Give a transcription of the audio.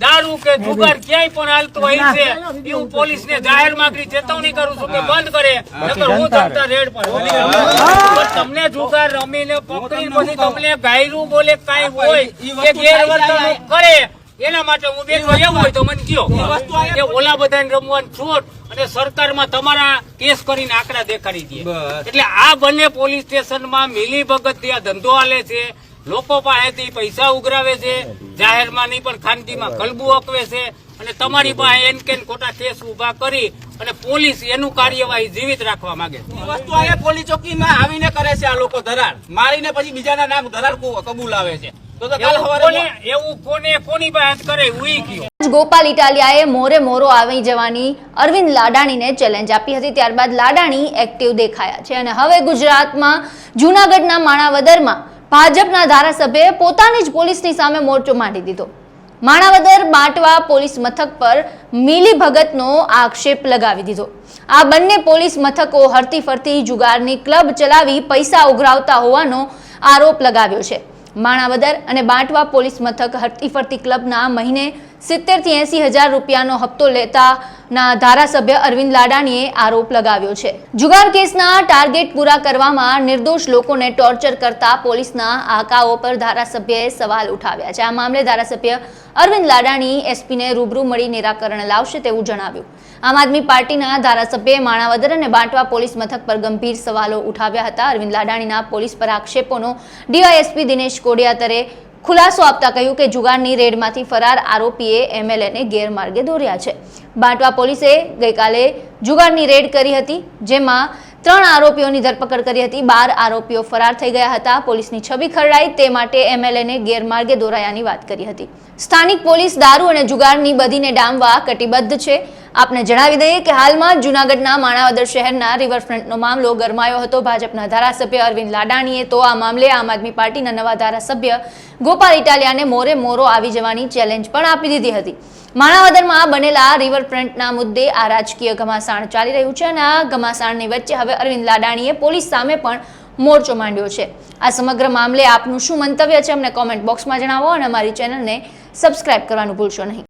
દારૂ કે જુગાર ક્યાંય પણ હાલતું હોય છે એ હું પોલીસને જાહેર માંગણી ચેતવણી કરું છું કે બંધ કરે. નકર હું જનતા રેડ પર તમને જુગાર રમીને પકડી પછી તમને ગાયરું બોલે કાંઈ હોય કે ગેરવર્તણૂક કરે. એના માટે હું બેઠો એવું હોય તો મને કયો. કે ઓલા બધાને રમવાની છૂટ અને સરકારમાં તમારા કેસ કરીને આંકડા દેખાડી દે. એટલે આ બંને પોલીસ સ્ટેશનમાં મિલી ભગત ત્યાં ધંધો હાલે છે. લોકો પાસેથી પૈસા ઉઘરાવે છે જાહેરમાં નહીં પણ ખાનગીમાં કલબુ અકવે છે. અને તમારી પાસે એન કેન ખોટા કેસ ઊભા કરી અને પોલીસ એનું કાર્યવાહી જીવિત રાખવા માંગે વસ્તુ પોલીસ ચોકીમાં આવીને કરે છે આ લોકો ધરાર. મારીને પછી બીજાના નામ ધરાર કબૂલાવે છે. તો તો કાલ એવું સવારે કોને એવું કોને કોની પાસે કરે ઉઈ ગયો ગોપાલ ઇટાલિયાએ મોરે મોરો આવી જવાની અરવિંદ લાડાણીને ચેલેન્જ આપી હતી. ત્યારબાદ લાડાણી એક્ટિવ દેખાયા છે. અને હવે ગુજરાતમાં જૂનાગઢના માણાવદરમાં ભાજપના ધારાસભ્યએ પોતાની જ પોલીસની સામે મોરચો માંડી દીધો. માણાવદર બાંટવા પોલીસ મથક પર મિલી ભગતનો આક્ષેપ લગાવી દીધો. આ બંને પોલીસ મથકો હરતી ફરતી જુગારની ક્લબ ચલાવી પૈસા ઉઘરાવતા હોવાનો આરોપ લગાવ્યો છે. માણાવદર અને બાંટવા પોલીસ મથક હરતી ફરતી ક્લબના મહિને સિત્તેરથી એસી હજાર રૂપિયાનો હપ્તો લેતા ના ધારાસભ્ય અરવિંદ લાડાણીએ આરોપ લગાવ્યો છે. જુગાર કેસના ટાર્ગેટ પૂરા કરવામાં નિર્દોષ લોકોને ટોર્ચર કરતા પોલીસના આકાઓ પર ધારાસભ્યએ સવાલ ઉઠાવ્યા છે. આ મામલે ધારાસભ્ય અરવિંદ લાડાણી એસપીને રૂબરૂ મળી નિરાકરણ લાવશે તેવું જણાવ્યું. આમ આદમી પાર્ટીના ધારાસભ્યએ માણાવદર અને બાંટવા પોલીસ મથક પર ગંભીર સવાલો ઉઠાવ્યા હતા. અરવિંદ લાડાણીના પોલીસ પર આક્ષેપોનો ડીવાયએસપી દિનેશ કોડિયાતરે ખુલાસો આપતા કહ્યું કે જુગારની રેડમાંથી ફરાર આરોપીએ એમએલએને ગેરમાર્ગે દોર્યા છે. બાંટવા પોલીસે ગઈકાલે જુગારની રેડ કરી હતી, જેમાં ત્રણ આરોપીઓની ધરપકડ કરી હતી. બાર આરોપીઓ ફરાર થઈ ગયા હતા. પોલીસની છબી ખરડાઈ તે માટે એમએલએને ગેરમાર્ગે દોરાયાની વાત કરી હતી. સ્થાનિક પોલીસ દારૂ અને જુગારની બધીને ડામવા કટિબદ્ધ છે. આપને જણાવી દઈએ કે હાલમાં જૂનાગઢના માણાવદર શહેરના રિવરફ્રન્ટનો મામલો ગરમાયો હતો. ભાજપના ધારાસભ્ય અરવિંદ લાડાણીએ તો આ મામલે આમ આદમી પાર્ટીના નવા ધારાસભ્ય ગોપાલ ઇટાલિયાને મોરે મોરો આવી જવાની ચેલેન્જ પણ આપી દીધી હતી. માણાવદરમાં બનેલા રિવરફ્રન્ટના મુદ્દે આ રાજકીય ઘમાસાણ ચાલી રહ્યું છે અને આ ઘમાસાણની વચ્ચે હવે અરવિંદ લાડાણીએ પોલીસ સામે પણ મોરચો માંડ્યો છે. આ સમગ્ર મામલે આપનું શું મંતવ્ય છે અમને કોમેન્ટ બોક્સમાં જણાવો અને અમારી ચેનલને સબસ્ક્રાઇબ કરવાનું ભૂલશો નહીં.